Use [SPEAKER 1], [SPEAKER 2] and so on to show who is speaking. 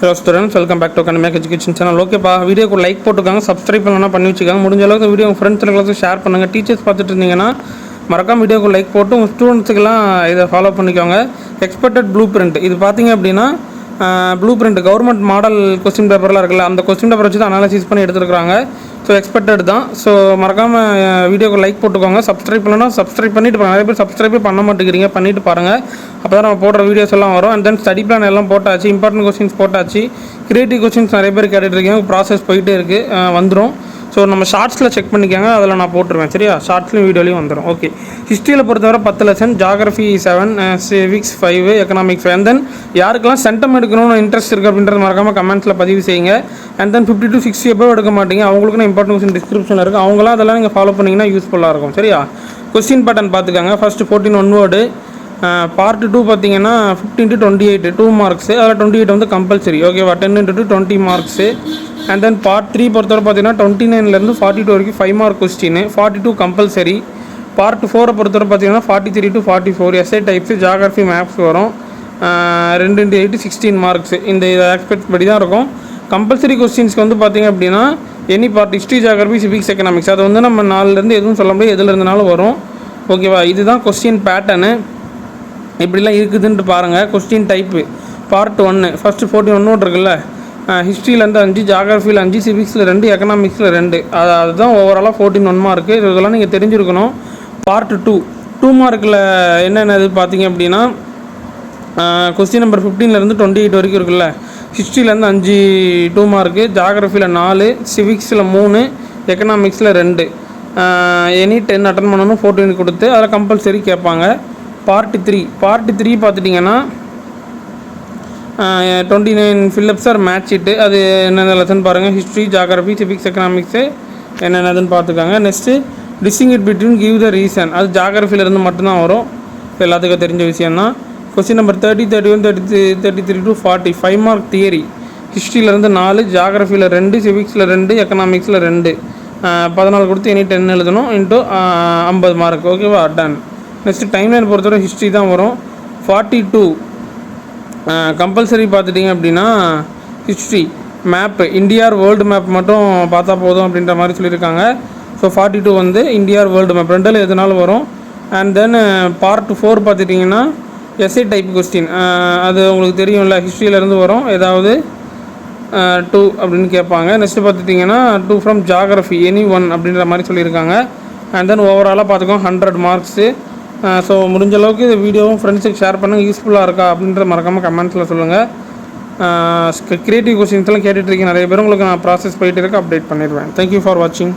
[SPEAKER 1] Hello students welcome back to கனமேக் education channel ஓகேப்பா வீடியோக்கு like போட்டுக்காங்க subscribe பண்ணலாம் பண்ணி வச்சுக்காங்க. முடிஞ்ச அளவுக்கு வீடியோ உங்கள் ஃப்ரெண்ட்ஸ் எல்லாத்துக்கும் ஷேர் பண்ணுங்கள் டீச்சர்ஸ் பார்த்துட்டு இருந்தீங்கன்னா மறக்காம வீடியோக்கு லைக் போட்டு உங்கள் ஸ்டூடெண்ட்ஸுக்கெல்லாம் இதை ஃபாலோ பண்ணிக்கோங்க. எக்ஸ்பெக்டட் ப்ளூ பிரிண்ட் இது பார்த்தீங்க அப்படின்னா blue print government model question பேப்பர்லாம் இருக்குல்ல அந்த கொஸ்டின் பேப்பர் வச்சு தான் அனாலிசிஸ் பண்ணி எடுத்துருக்காங்க ஸோ எக்ஸ்பெக்டட் தான். ஸோ மறக்காமல் வீடியோக்கு லைக் போட்டுக்கோங்க. சப்ஸ்கிரைப் பண்ணணும் சப்ஸ்கிரைப் பண்ணிட்டு நிறைய பேர் சப்ஸ்கிரைபே பண்ண மாட்டேங்கிறீங்க. பண்ணிட்டு பாருங்கள் அப்போ தான் நம்ம போடுற வீடியோஸ் எல்லாம் வரும். அண்ட் தென் ஸ்டடி பிளான் எல்லாம் போட்டாச்சு. இம்பார்ட்டன்ட் கொஸ்டின்ஸ் போட்டாச்சு. கிரியேட்டிவ் கொஸ்டின்ஸ் நிறைய பேர் கேட்டுட்டு இருக்கீங்க. ப்ராசஸ் போயிட்டே இருக்குது வந்துடும் ஸோ நம்ம ஷார்ட்ஸில் செக் பண்ணிக்கோங்க. அதில் நான் போட்டுருவேன். சரியா? ஷார்ட்ஸ்லையும் வீடியோலையும் வந்துடும் ஓகே ஹிஸ்ட்ரியில் பொறுத்தவரை பத்து lesson geography seven civics five economics five and then யாருக்கெல்லாம் சென்டம் எடுக்கணும்னு இன்ட்ரெஸ்ட் இருக்குது அப்படின்றது மறக்காமல் கமெண்ட்ஸில் பதிவு செய்யுங்க. And then fifty to sixty எப்போ எடுக்க மாட்டீங்க. அவங்களுக்கு நான் இம்பார்ட்டன்ட் கொஸ்டின் டிஸ்கிரிப்ஷனில் இருக்குது அவங்களாம் அதெல்லாம் நீங்கள் ஃபாலோ பண்ணிங்கன்னா யூஸ்ஃபுல்லாக இருக்கும். சரியா? கொஸ்டின் பேட்டர்ன் பார்த்துக்கோங்க. First fourteen one word part two பார்த்தீங்கன்னா fifteen to twenty eight two marks அதில் டுவெண்ட்டி எயிட் வந்து கம்பல்சரி ஓகேவா ten into twenty marks and then part three பொறுத்தவரை பார்த்தீங்கன்னா டுவெண்ட்டி நைன்லேருந்து ஃபார்ட்டி டூ வரைக்கும் five mark question forty two compulsory part ஃபோரை பொறுத்தவரை பார்த்தீங்கன்னா forty three to forty four SA types geography maps வரும் ரெண்டு இன்ட்டு எயிட்டு சிக்ஸ்டீன் மார்க்ஸ் இந்த ஆஸ்பெக்ட் எக்ஸ்பெக்ட் படி தான் இருக்கும். கம்பல்சரி கொஸ்டின்ஸ்க்கு வந்து பார்த்தீங்க அப்படின்னா any part history geography civics economics அது வந்து நம்ம நாலுலேருந்து எதுவும் சொல்ல முடியாது எதில் இருந்தனாலும் வரும். ஓகேவா இதுதான் கொஸ்டின் பேட்டர்னு இப்படிலாம் இருக்குதுன்ட்டு பாருங்கள் கொஸ்டின் டைப்பு பார்ட் ஒன்று ஃபஸ்ட்டு ஃபோர்ட்டி ஒன்று இருக்குல்ல? ஹிஸ்ட்ரியிலேருந்து அஞ்சு ஜாகிரஃபியில் அஞ்சு சிவிக்ஸில் ரெண்டு எக்கனாமிக்ஸில் ரெண்டு. அது அதுதான் ஓவராலாக ஃபோர்டீன் ஒன் மார்க்கு இதெல்லாம் நீங்கள் தெரிஞ்சிருக்கணும். பார்ட் டூ டூ மார்க்கில் என்னென்னது பார்த்தீங்க அப்படின்னா கொஸ்டின் நம்பர் ஃபிஃப்டீன்லேருந்து டுவெண்ட்டி எயிட் வரைக்கும் இருக்குல்ல. ஹிஸ்ட்ரியிலேருந்து அஞ்சு டூ மார்க்கு ஜாகிரஃபியில் நாலு சிவிக்ஸில் மூணு எக்கனாமிக்ஸில் ரெண்டு. எனி டென் அட்டன் பண்ணணும் ஃபோர்டீன் கொடுத்து அதில் கம்பல்சரி கேட்பாங்க. பார்ட்டு த்ரீ பார்ட்டு த்ரீ பார்த்துட்டிங்கன்னா twenty nine fill ups or match sheet அது என்னென்ன லெசன் பாருங்கள் ஹிஸ்ட்ரி ஜாகிரபி சிவிக்ஸ் எக்கனாமிக்ஸு என்னென்னதுன்னு பார்த்துக்காங்க. Next distinguish between give the reason அது ஜாகிரஃபிலேருந்து மட்டும்தான் வரும். இப்போ எல்லாத்துக்கும் தெரிஞ்ச விஷயம்தான். Question number thirty thirty one thirty thirty three to forty five mark theory ஹிஸ்ட்ரியிலேருந்து நாலு ஜாகிரஃபியில் ரெண்டு சிவிக்ஸில் ரெண்டு எக்கனாமிக்ஸில் ரெண்டு. பதினாலு கொடுத்து எனி டென் எழுதணும் இன்ட்டு ஐம்பது மார்க் ஓகேவா டன் நெக்ஸ்ட்டு டைம் லைன் பொறுத்தவரை ஹிஸ்ட்ரி தான் வரும். ஃபார்ட்டி டூ கம்பல்சரி பார்த்துட்டிங்க அப்படின்னா ஹிஸ்ட்ரி மேப்பு இந்தியார் வேர்ல்டு மேப் மட்டும் பார்த்தா போதும் அப்படின்ற மாதிரி சொல்லியிருக்காங்க. ஸோ ஃபார்ட்டி டூ வந்து இந்தியார் வேர்ல்டு மேப் ரெண்டில் எதுனாலும் வரும். அண்ட் தென் பார்ட் ஃபோர் பார்த்துட்டிங்கன்னா எஸ்ஏ டைப் கொஸ்டின் அது உங்களுக்கு தெரியும்ல ஹிஸ்ட்ரியிலேருந்து வரும். ஏதாவது டூ அப்படின்னு கேட்பாங்க. நெக்ஸ்ட்டு பார்த்துட்டிங்கன்னா two from geography any one அப்படின்ற மாதிரி சொல்லியிருக்காங்க. அண்ட் தென் ஓவராலாக பார்த்துக்கோ ஹண்ட்ரட் மார்க்ஸு ஸோ முடிஞ்ச அளவுக்கு இந்த வீடியோவும் ஃப்ரெண்ட்ஸுக்கு ஷேர் பண்ணுங்கள் யூஸ்ஃபுல்லாக இருக்கா அப்படின்றத மறக்காமல் கமெண்ட்ஸில் சொல்லுங்கள் க்ரியேட்டிவ் கொஸ்டின்ஸ்லாம் கேட்டுட்ருக்கீங்க நிறைய பேர். உங்களுக்கு நான் ப்ராசஸ் போயிட்டு இருக்க அப்டேட் பண்ணிடுவேன். தேங்க்யூ ஃபார் வாட்சிங்